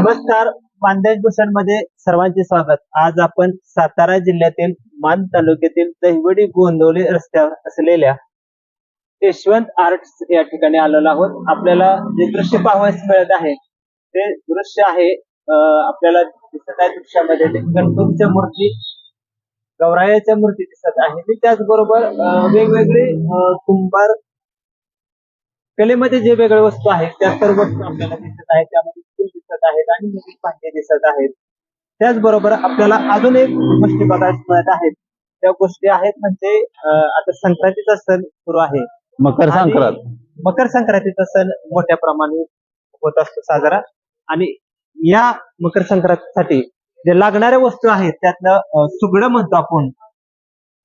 नमस्कार मानदेश भूषणमध्ये सर्वांचे स्वागत. आज आपण सातारा जिल्ह्यातील मान तालुक्यातील दहिवडी गोंदवली रस्त्यावर असलेल्या यशवंत आर्ट्स या ठिकाणी आलेलो आहोत. आपल्याला जे दृश्य पाहावयास मिळत आहे ते दृश्य आहे आपल्याला दिसत आहे दृश्यामध्ये गणपतीच्या मूर्ती गौरायाच्या मूर्ती दिसत आहे. आणि त्याचबरोबर वेगवेगळे कुंभार कलेमध्ये जे वेगळ्या वस्तू आहेत त्या सर्व वस्तू आपल्याला दिसत आहेत त्यामध्ये फुल दिसत आहेत आणि विविध भांडे दिसत आहेत. त्याचबरोबर आपल्याला अजून एक गोष्टी बघायला मिळत आहेत. त्या गोष्टी आहेत म्हणजे आता संक्रांतीचा सण सुरू आहे. मकर संक्रांत. मकर संक्रांतीचा सण मोठ्या प्रमाणे होत असतो साजरा. आणि या मकर संक्रांतीसाठी जे लागणाऱ्या वस्तू आहेत त्यातलं सुगडं म्हणतो आपण.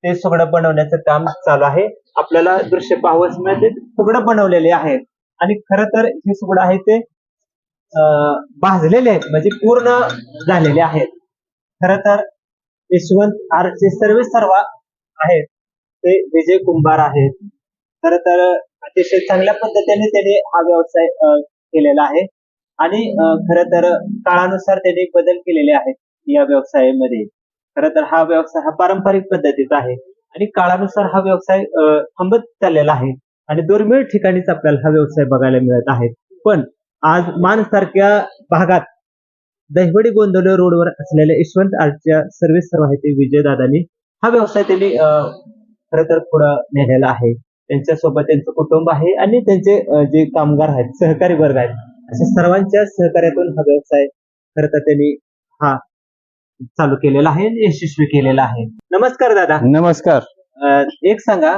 ते सुगडं बनवण्याचं काम चालू आहे. आपल्याला दृश्य पाहावंच मिळते. सुगडं बनवलेले आहेत. आणि खरं तर हे सुगडं आहे ते भाजलेले आहेत म्हणजे पूर्ण झालेले आहेत. खरं तर यशवंत आर जे सर्व सर्व आहेत ते विजय कुंभार आहेत. खरं तर अतिशय चांगल्या पद्धतीने त्यांनी हा व्यवसाय केलेला आहे. आणि खर खरं तर काळानुसार त्यांनी बदल केलेले आहेत या व्यवसायामध्ये. खरं तर हा व्यवसाय हा पारंपरिक पद्धतीचा आहे. आणि काळानुसार हा व्यवसाय थांबत चाललेला आहे. आणि दुर्मिळ ठिकाणीच आपल्याला हा व्यवसाय बघायला मिळत आहे. पण आज मान सारख्या भागात दहिवडी गोंदवले रोडवर असलेल्या यशवंत आर्टच्या सर्व्हिस ते विजयदादांनी हा व्यवसाय त्यांनी खरं तर पुढं नेलेला आहे. त्यांच्यासोबत त्यांचं कुटुंब आहे आणि त्यांचे जे कामगार आहेत सहकारी वर्ग आहेत अशा सर्वांच्या सहकार्यातून हा व्यवसाय खरं तर त्यांनी हा चालू केलेला आहे यशस्वी केलेला आहे. नमस्कार दादा. नमस्कार. एक सांगा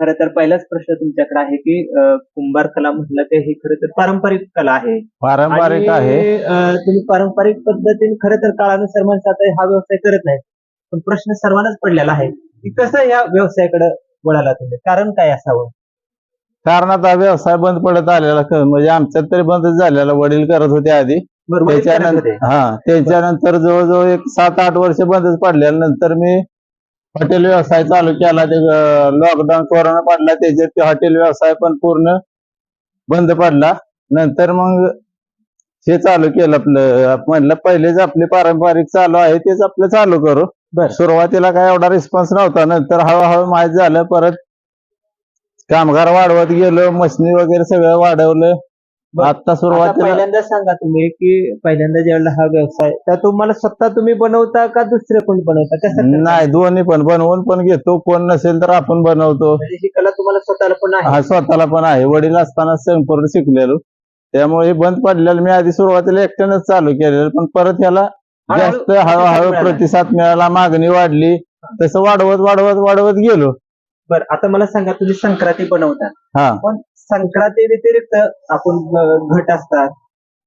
खरं तर पहिलाच प्रश्न तुमच्याकडे आहे की अं, कुंभार कला म्हटलं तर ही खरं तर पारंपरिक कला आहे. पारंपरिक आणि, आहे. अं, तुम्ही पारंपरिक पद्धतीने खरं तर काळानुसार माणसं आता हा व्यवसाय करत नाहीत. पण प्रश्न सर्वांनाच पडलेला आहे की कसं या व्यवसायाकडे वळाला तुम्ही? कारण काय असावं? कारण आता व्यवसाय बंद पडत आलेला. क- म्हणजे आमच्यात तरी बंदच झालेला. वडील करत होते आधी. बरोबर त्याच्यानंतर. हा त्याच्यानंतर जवळजवळ एक सात आठ वर्ष बंदच पडल्यानंतर मी हॉटेल व्यवसाय चालू केला. ते लॉकडाऊन कोरोना पडला त्याच्यात ते हॉटेल व्यवसाय पण पूर्ण बंद पडला. नंतर मग हे चालू केलं आपलं. आप- म्हणलं पहिलेच आपले पारंपरिक चालू आहे तेच आपलं चालू करू. सुरुवातीला काय एवढा रिस्पॉन्स नव्हता. नंतर हळूहळू माहीत झालं परत कामगार वाढवत गेलो मशिनी वगैरे सगळं वाढवलं. आता आता सुरुवातीला पहिल्यांदा सांगा तुम्ही की पहिल्यांदा ज्यावेळेला हा व्यवसाय तर तुम्हाला स्वतः तुम्ही बनवता का दुसरे कोणी बनवता? कसं करता? नाही दोन्ही पण. बनवून पण घेतो. कोण नसेल तर आपण बनवतो. म्हणजे ही कला तुम्हाला स्वतःला पण आहे. स्वतःला पण आहे. वडील असताना संपूर्ण शिकलेलो. त्यामुळे हे बंद पडलेलं. मी आधी सुरुवातीला एकट्यानंच चालू केलेलं. पण परत याला हळूहळू जास्त हळूहळू मिळाला. प्रतिसाद मिळाला. मागणी वाढली. तसं वाढवत वाढवत वाढवत गेलो. बरं. आता मला सांगा तुम्ही संक्रांती बनवता. हा. पण संक्रांती व्यतिरिक्त आपण घट असतात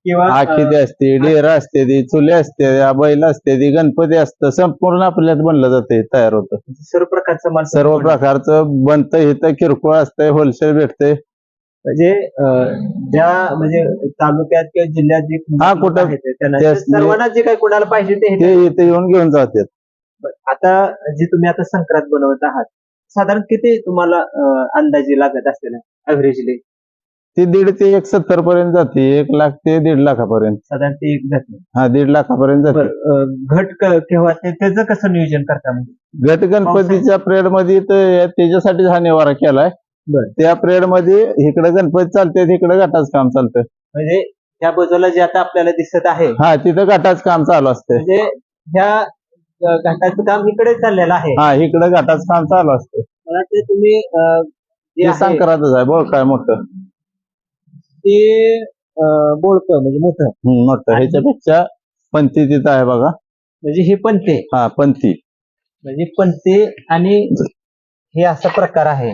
किंवा आखिदी असते डेर असते ती चुले असते बैल असते ती गणपती असतं संपूर्ण आपल्यात बनलं जाते तयार होतं. सर्व प्रकारचं माल सर्व प्रकारचं बनतं इथं किरकोळ असतंय होलसेल भेटतंय. म्हणजे ज्या म्हणजे तालुक्यात किंवा जिल्ह्यात जे हा, कुठं- त्यांना सर्वांना जे काही कोणाला पाहिजे ते इथे येऊन घेऊन जातात. आता जे तुम्ही आता संक्रांत बनवत आहात साधारण किती तुम्हाला अं, अंदाजे लागत असेल अव्हरेजली ती दीड ते एक सत्तर पर्यंत जाते. एक लाख ते दीड लाखापर्यंत. साधारण ते एक घट हा दीड लाखापर्यंत जाते. बरं अं, घट क- केव्हा ते त्याचं कसं नियोजन करता म्हणजे? गट गणपतीच्या प्रेडमध्ये तर त्याच्यासाठी हा निवारा केलाय. बरं. त्या प्रेडमध्ये इकडे गणपती चालते तिकडे गटाच काम चालतं म्हणजे त्या बाजूला जे आता आपल्याला दिसत आहे हा तिथं गटाच काम चालू असते म्हणजे ह्या घाटाचं काम इकडे चाललेलं आहे. हा इकडे गटाच काम चालू असते. मला वाटतं तुम्ही अं, जे ते आहे, संक्रांतच आहे बोल काय मोठं? ते बोळकं म्हणजे मोठं. हम्म, मोठं. ह्याच्यापेक्षा पंथी तिथं आहे बघा. म्हणजे हे पंते हा पंथी. म्हणजे पंते आणि हे असा प्रकार आहे.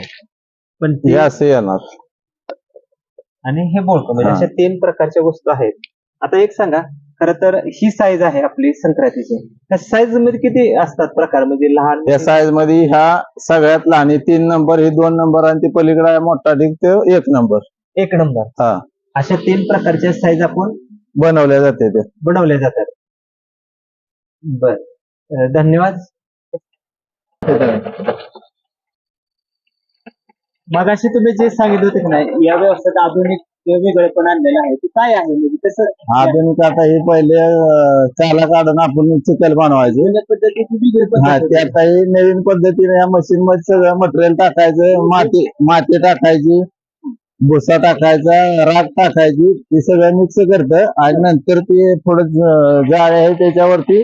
पंते हे असं येणार. आणि हे बोलतो म्हणजे हा. अशा तीन प्रकारच्या वस्तू आहेत. आता एक सांगा खर तर ही साईज आहे आपली संक्रांतीची. त्या साईजमध्ये किती असतात प्रकार? म्हणजे लहान या साईजमध्ये ह्या सगळ्यात लहान ही तीन नंबर ही दोन नंबर आणि ती पलीकडे आहे मोठा ढीग ते एक नंबर एक नंबर हा. अशा तीन प्रकारच्या साईज आपण बनवल्या जाते ते. बनवल्या जातात. बर. धन्यवाद. मगाशी तुम्ही जे सांगितलं होते की नाही या व्यवसायात आधुनिक किंवा वेगळेपण आणलेलं आहे. ते काय आहे? म्हणजे कसं आधुनिक आता हे पहिले अं, चाला काढून आपण चिकल बनवायचे. जुन्या पद्धतीची वेगळी हा पद्धत ते होती. आता हे नवीन पद्धतीने या मशीन मध्ये सगळं मटेरियल टाकायचं माती माती टाकायची भुसा टाकायचा राख टाकायची ते सगळं मिक्स करतं आणि नंतर ते थोडं ज- जाळे आहे त्याच्यावरती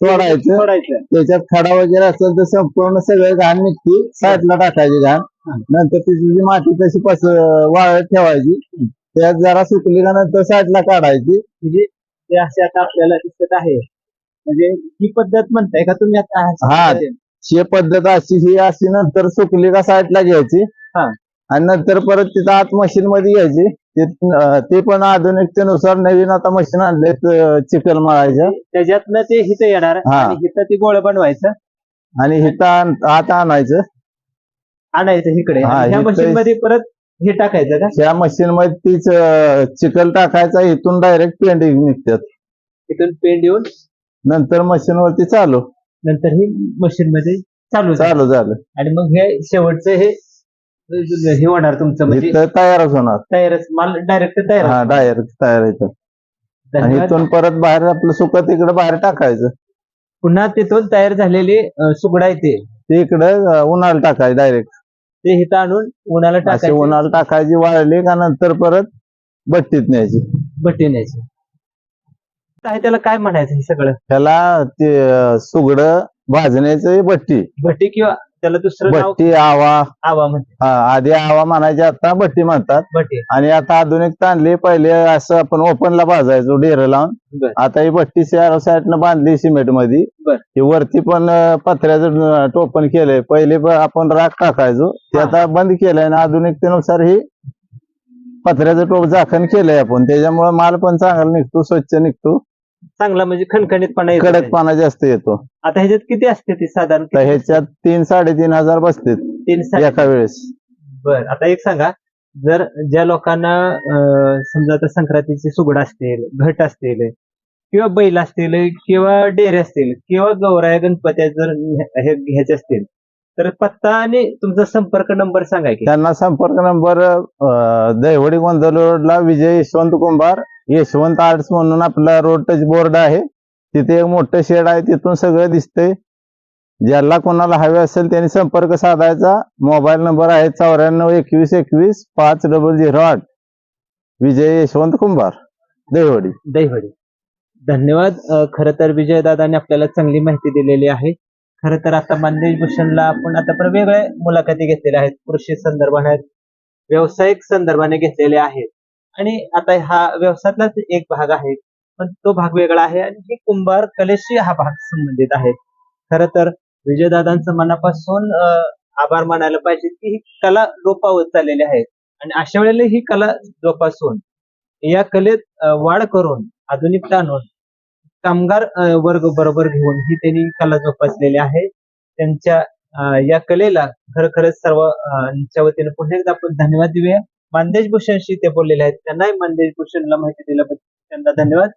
सोडायचं. सोडायचं. त्याच्यात खडा वगैरे असेल तर संपूर्ण सगळं घाण निघते. साईडला टाकायची घाण. नंतर त्याची जी माती तशी पस वाळत ठेवायची त्यात जरा सुकली का नंतर साईडला काढायची. म्हणजे ते असे आता आपल्याला दिसत आहे. म्हणजे ही पद्धत म्हणताय का तुम्ही आता? हा. ही पद्धत अशी ही अशी नंतर सुकली का साईडला घ्यायची. हा. आणि नंतर परत तिथं आत मशीन मध्ये घ्यायची. ते पण आधुनिकतेनुसार नवीन आता मशीन आणले चिकन मळायच्या त्याच्यातनं ते हिथं येणार हिथं ती गोळ बनवायचं. आणि हिथं आण- आत आणायचं. आणायचं इकडे. हा, ह्या इथं- मशीन मध्ये परत हे टाकायचं का? त्या मशीन मध्ये तीच चिकन टाकायचा इथून डायरेक्ट पेंडिंग निघतात. तिथून पेंड येऊन नंतर मशीन वरती चालू. नंतर ही मशीन मध्ये चालू झालं. चालू झालं. आणि मग हे शेवटचं हे हे होणार तुमचं म्हणजे इथं तयारच होणार. तयारच माल डायरेक्ट तयार हा डायरेक्ट तयार येतं आणि धन्यवाद. इथून परत बाहेर आपलं सुकत इकडे बाहेर टाकायचं. पुन्हा तिथून तयार झालेले अं, सुगडा येते ते इकडे उन्हाला टाकायचं डायरेक्ट ते हिथं आणून उन्हाला असे टाकायचे. उन्हाला टाकायची वाळली का नंतर परत भट्टीत न्यायची. भट्टी न्यायची. काय त्याला काय म्हणायचं हे सगळं? त्याला ते सुगडं भाजण्याचं भट्टी भट्टी किंवा त्याला दुसरं नाव भट्टी आवा. आवा म्हणते हा, आधी आवा म्हणायचे आता भट्टी म्हणतात. आणि आता आधुनिक आणली पहिले असं आपण ओपनला भाजायचो डेर लावून. बर. आता ही भट्टी साईडनं बांधली सिमेंटमध्ये बर. ही वरती पण अं, पत्र्याचं अं, टोपण केलंय. पहिले प- आपण राख टाकायचो. ते हा. आता बंद केलंय आणि आधुनिकतेनुसार ही पत्र्याचं टोप झाकण केलंय आपण. त्याच्यामुळे माल पण चांगला निघतो स्वच्छ निघतो. चांगला म्हणजे खणखणीतपणा येतो. कडक त्याच्यात. पाना जास्त येतो. आता ह्याच्यात किती असते ती साधारण? तर ह्याच्यात तीन साडेतीन हजार बसते तीन साडे- एका वेळेस. बर आता एक सांगा. जर ज्या लोकांना अं, समजा आता संक्रांतीचे सुगड असतील घट असतील किंवा बैल असतील किंवा डेरे असतील किंवा गौराया गणपत्या जर हे घ्यायचे असतील तर पत्ता आणि तुमचा संपर्क नंबर सांगा की. त्यांना संपर्क नंबर अं, दहिवडी गोंधळ रोडला विजय यशवंत कुंभार यशवंत आर्ट्स म्हणून आपला रोड टच बोर्ड आहे. तिथे एक मोठं शेड आहे तिथून सगळं दिसतंय. ज्याला कोणाला हवे असेल त्यांनी संपर्क साधायचा. मोबाईल नंबर आहे चौऱ्याण्णव एकवीस एकवीस पाच डबल झिरो आठ. विजय यशवंत कुंभार दहिवडी. दहीवडी. धन्यवाद. खर तर विजय दादाने आपल्याला चांगली माहिती दिलेली आहे. खर तर आता मानदेश भूषणला आपण आता पण वेगळ्या मुलाखती घेतलेल्या आहेत. कृषी संदर्भाने व्यावसायिक संदर्भाने घेतलेले आहेत. आणि आता हा व्यवसायातलाच एक भाग आहे. पण तो भाग वेगळा आहे आणि हे कुंभार कलेशी हा भाग संबंधित आहे. खर तर विजयदादांचं मनापासून अं, आभार मानायला पाहिजे की ही कला लोपावत चाललेली आहे. आणि अशा वेळेला ही कला जोपासून या कलेत वाढ करून आधुनिकता आणून कामगार अं, वर्ग बरोबर घेऊन ही त्यांनी कला जोपासलेली आहे. त्यांच्या या कलेला खरखरच सर्व च्या वतीने पुन्हा एकदा आपण धन्यवाद देऊया. मानदेश भूषणशी ते बोललेले आहेत. त्यांनाही मानदेश भूषणला माहिती दिल्याबद्दल त्यांना धन्यवाद.